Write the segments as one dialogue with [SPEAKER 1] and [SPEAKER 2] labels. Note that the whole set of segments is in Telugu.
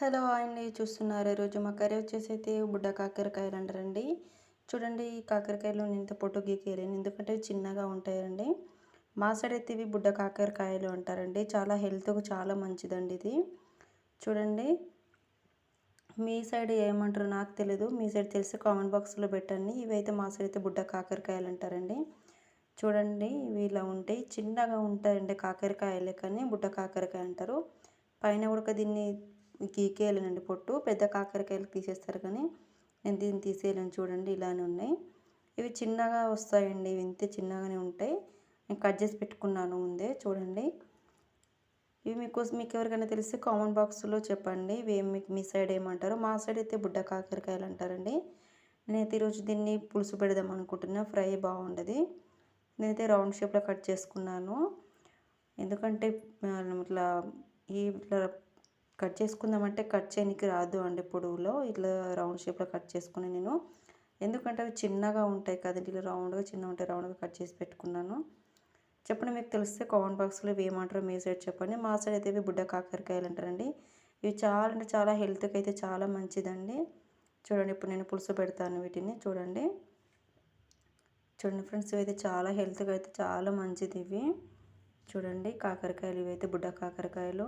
[SPEAKER 1] హలో అండి చూస్తున్నారు. ఈరోజు మా కర్రీ వచ్చేసి అయితే బుడ్డ కాకరకాయలు అంటారండి. చూడండి ఈ కాకరకాయలు నేను ఇంత పొట్టు గీకేయలేను ఎందుకంటే చిన్నగా ఉంటాయండి. మా సైడ్ అయితే ఇవి బుడ్డ కాకరకాయలు అంటారండి. చాలా హెల్త్కు చాలా మంచిదండి ఇది. చూడండి మీ సైడ్ ఏమంటారో నాకు తెలియదు మీ సైడ్ తెలిసి కామెంట్ బాక్స్లో పెట్టండి. ఇవైతే మా సైడ్ అయితే బుడ్డ కాకరకాయలు అంటారండి. చూడండి ఇవి ఇలా ఉంటాయి చిన్నగా ఉంటాయండి కాకరకాయలే కానీ బుడ్డ కాకరకాయ అంటారు. పైన కూడా దీన్ని గీకేయాలండి పొట్టు పెద్ద కాకరకాయలు తీసేస్తారు కానీ నేను దీన్ని తీసేయాలని చూడండి ఇలానే ఉన్నాయి. ఇవి చిన్నగా వస్తాయండి ఇవి ఇంతే చిన్నగానే ఉంటాయి. నేను కట్ చేసి పెట్టుకున్నాను ముందే చూడండి. ఇవి మీకు మీకు ఎవరికైనా తెలిస్తే కామెంట్ బాక్స్లో చెప్పండి ఇవి మీకు మీ సైడ్ ఏమంటారు. మా సైడ్ అయితే బుడ్డ కాకరకాయలు అంటారండి. నేనైతే ఈరోజు దీన్ని పులుసు పెడదాం అనుకుంటున్నా ఫ్రై బాగుండదు. నేనైతే రౌండ్ షేప్లో కట్ చేసుకున్నాను. ఎందుకంటే ఇట్లా ఈ ఇట్లా కట్ చేసుకుందామంటే కట్ చేయడానికి రాదు అండి పొడవులో. ఇట్లా రౌండ్ షేప్లో కట్ చేసుకుని నేను ఎందుకంటే అవి చిన్నగా ఉంటాయి కదండి ఇలా రౌండ్గా చిన్న ఉంటాయి రౌండ్గా కట్ చేసి పెట్టుకున్నాను. చెప్పండి మీకు తెలిస్తే కామెంట్ బాక్స్లో ఇవి ఏమంటారో మీ సైడ్ చెప్పండి. మా సైడ్ అయితే ఇవి బుడ్డ కాకరకాయలు అంటారండి. ఇవి చాలా అంటే చాలా హెల్త్కి అయితే చాలా మంచిదండి. చూడండి ఇప్పుడు నేను పులుసు పెడతాను వీటిని చూడండి. చూడండి ఫ్రెండ్స్ ఇవైతే చాలా హెల్త్గా అయితే చాలా మంచిది ఇవి. చూడండి కాకరకాయలు ఇవైతే బుడ్డ కాకరకాయలు.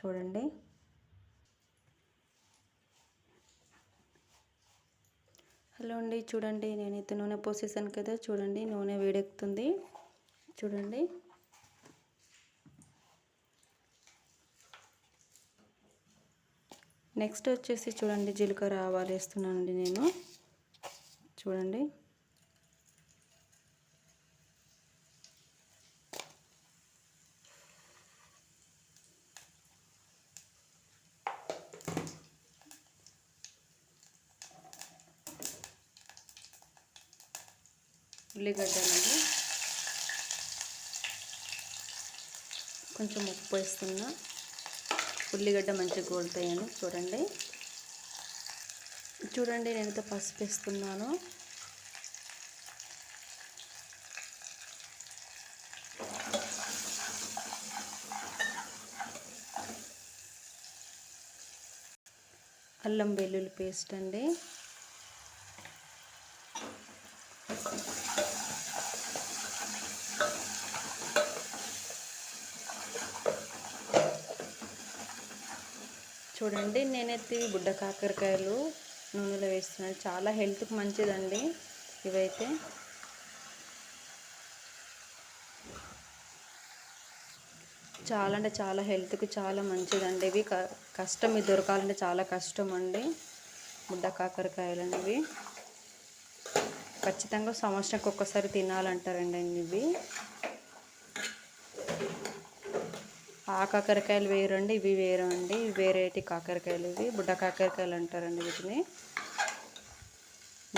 [SPEAKER 1] చూడండి. హలో అండి చూడండి నేనైతే నూనె పోసేసాను కదా చూడండి నూనె వేడెక్కుతుంది. చూడండి. నెక్స్ట్ వచ్చేసి చూడండి జీలకర్ర ఆవాలు వేస్తున్నానండి నేను. చూడండి. ఉల్లిగడ్డలండి కొంచెం ఉప్పు వేస్తున్నా. ఉల్లిగడ్డ మంచిగా గోలుతాయని చూడండి. చూడండి నేను ఎంత పసుపు వేస్తున్నాను. అల్లం వెల్లుల్లి పేస్ట్ అండి. చూడండి నేనైతే బుడ్డ కాకరకాయలు నూనెలో వేస్తున్నాను. చాలా హెల్త్కి మంచిదండి ఇవైతే. చాలా అంటే చాలా హెల్త్కి చాలా మంచిదండి ఇవి. కష్టం ఇది దొరకాలంటే చాలా కష్టం అండి బుడ్డ కాకరకాయలు అనేవి. ఖచ్చితంగా సంవత్సరానికి ఒక్కసారి తినాలంటారండి ఇవి. ఆ కాకరకాయలు వేరండి ఇవి వేరు అండి వేరేటి కాకరకాయలు ఇవి. బుడ్డ కాకరకాయలు అంటారండి వీటిని.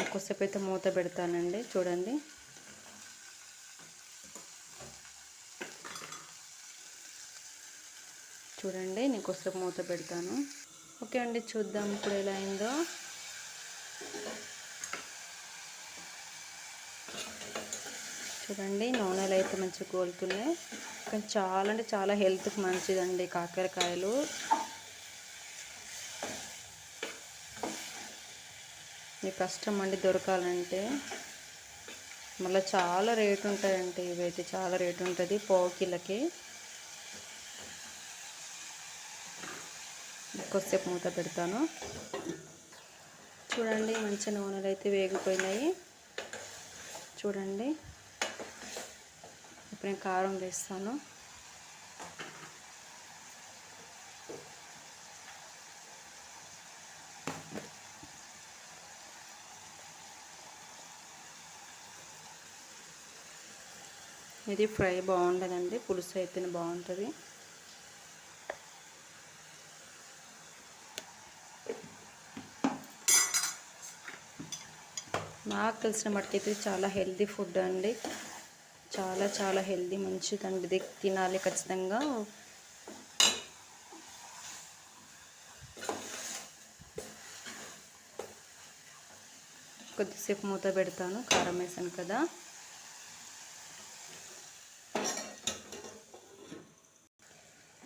[SPEAKER 1] కొద్దిసేపు అయితే మూత పెడతానండి చూడండి. చూడండి నేను కొద్దిసేపు మూత పెడతాను. ఓకే అండి చూద్దాం ఇప్పుడు ఎలా అయిందో. చూడండి నూనెలు అయితే మంచిగా కోలుతున్నాయి కానీ చాలా అంటే చాలా హెల్త్కి మంచిదండి కాకరకాయలు. ఇది కష్టం అండి దొరకాలంటే. మళ్ళీ చాలా రేటు ఉంటాయండి ఇవైతే చాలా రేటు ఉంటుంది పావు కిలోకి. కొద్దిసేపు మూత పెడతాను. చూడండి మంచి నూనెలు అయితే వేగిపోయినాయి. చూడండి. ఇప్పుడు నేను కారం వేస్తాను ఇది ఫ్రై బాగుండదండి పులుసు అయితేనే బాగుంటుంది నాకు తెలిసిన మట్టుకైతే చాలా హెల్తీ ఫుడ్ అండి చాలా చాలా హెల్దీ మంచిదండి. ఇది తినాలి ఖచ్చితంగా. కొద్దిసేపు మూత పెడతాను. కారం వేసాను కదా.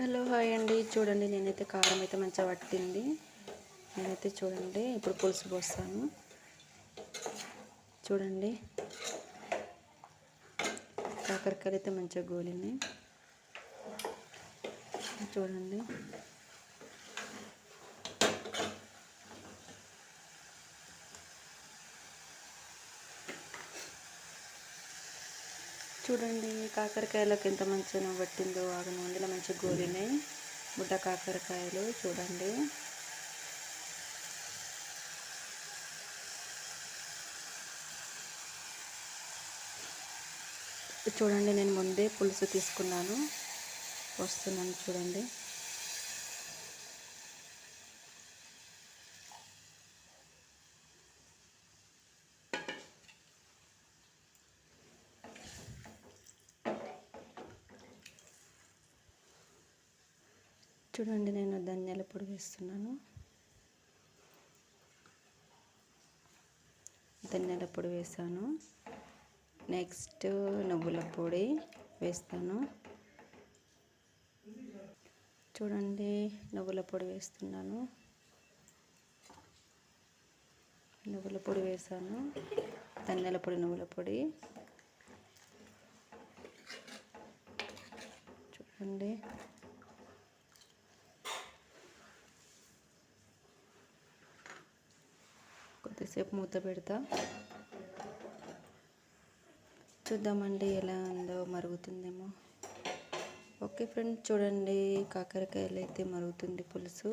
[SPEAKER 1] హలో హాయ్ అండి. చూడండి నేనైతే కారం అయితే మంచిగా పట్టింది. నేనైతే చూడండి ఇప్పుడు పులుసు పోస్తాను. చూడండి. కాకరకాయలు అయితే మంచిగా గోలినాయి. చూడండి. చూడండి కాకరకాయలకు ఎంత మంచిగా పట్టిందో ఆగను అందులో మంచిగా గోలినాయి. బుడ్డ కాకరకాయలు చూడండి. చూడండి నేను ముందే పులుసు తీసుకున్నాను. వస్తున్నాను చూడండి. చూడండి నేను ధనియాల పొడి వేస్తున్నాను. ధనియాల పొడి వేసాను. నెక్స్ట్ నువ్వుల పొడి వేస్తాను. చూడండి నువ్వుల పొడి వేస్తున్నాను. నువ్వుల పొడి వేసాను. ధనియాల పొడి నువ్వుల పొడి. చూడండి. కొద్దిసేపు మూత పెడతా. చూద్దామండి ఎలా ఉందో మరుగుతుందేమో. ఓకే ఫ్రెండ్స్ చూడండి కాకరకాయలు అయితే మరుగుతుంది పులుసు.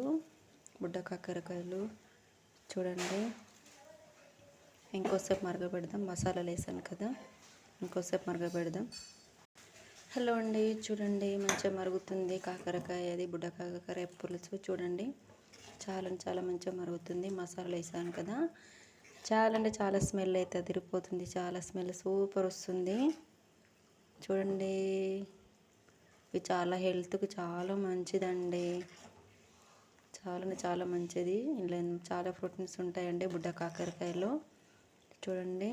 [SPEAKER 1] బుడ్డ కాకరకాయలు చూడండి. ఇంకోసేపు మరగబెడదాం మసాలాలు వేసాను కదా. ఇంకోసేపు మరగబెడదాం. హలో అండి చూడండి మంచిగా మరుగుతుంది కాకరకాయ అది బుడ్డ కాకరకాయ పులుసు చూడండి. చాలా చాలా మంచిగా మరుగుతుంది మసాలాలు వేసాను కదా. చాలా అంటే చాలా స్మెల్ అయితే తిరిగిపోతుంది చాలా స్మెల్ సూపర్ వస్తుంది. చూడండి. ఇవి చాలా హెల్త్కి చాలా మంచిదండి. చాలా చాలా మంచిది. ఇందులో చాలా ప్రోటీన్స్ ఉంటాయండి బుడ్డ కాకరకాయలో. చూడండి.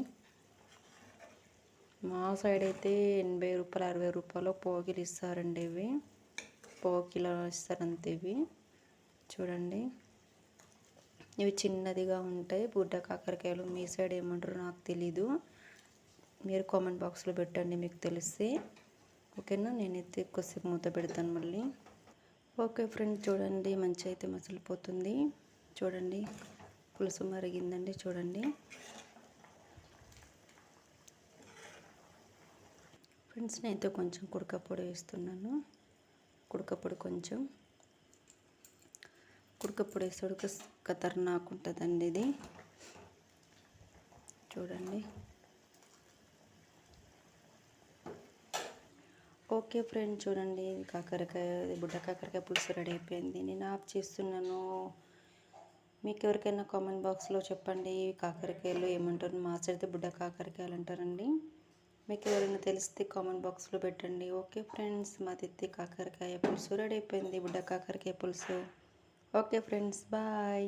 [SPEAKER 1] మా సైడ్ అయితే ఎనభై రూపాయలు అరవై రూపాయలు పోగిలు ఇస్తారండి ఇవి. పోకిలో ఇస్తారు ఇవి. చూడండి. ఇవి చిన్నదిగా ఉంటాయి. బుడ్డ కాకరకాయలు మీ సైడ్ ఏమంటారో నాకు తెలీదు. మీరు కామెంట్ బాక్స్లో పెట్టండి మీకు తెలిస్తే. ఓకేనా? నేనైతే ఎక్కువసేపు మూత పెడతాను మళ్ళీ. ఓకే ఫ్రెండ్ చూడండి మంచి అయితే మసిలిపోతుంది. చూడండి పులుసు మరిగిందండి చూడండి. ఫ్రెండ్స్ నేనైతే కొంచెం కుడకపొడి వేస్తున్నాను. కుడకపొడి కొంచెం. కుడకపొడి వేసేడుకు ఖతర్నాక్ ఉంటుందండి ఇది. చూడండి. ఓకే ఫ్రెండ్ చూడండి. కాకరకాయ బుడ్డ కాకరకాయ పులుసు రెడీ అయిపోయింది. నేను ఆఫ్ చేస్తున్నాను. మీకు ఎవరికైనా కామెంట్ బాక్స్లో చెప్పండి. కాకరకాయలు ఏమంటారు? మా సైడ్ బుడ్డ కాకరకాయలు అంటారండి. మీకు ఎవరైనా తెలిస్తే కామెంట్ బాక్స్లో పెట్టండి. ఓకే ఫ్రెండ్స్ మా తిత్తి కాకరకాయ పులుసు రెడీ అయిపోయింది. బుడ్డ కాకరకాయ పులుసు. Okay friends bye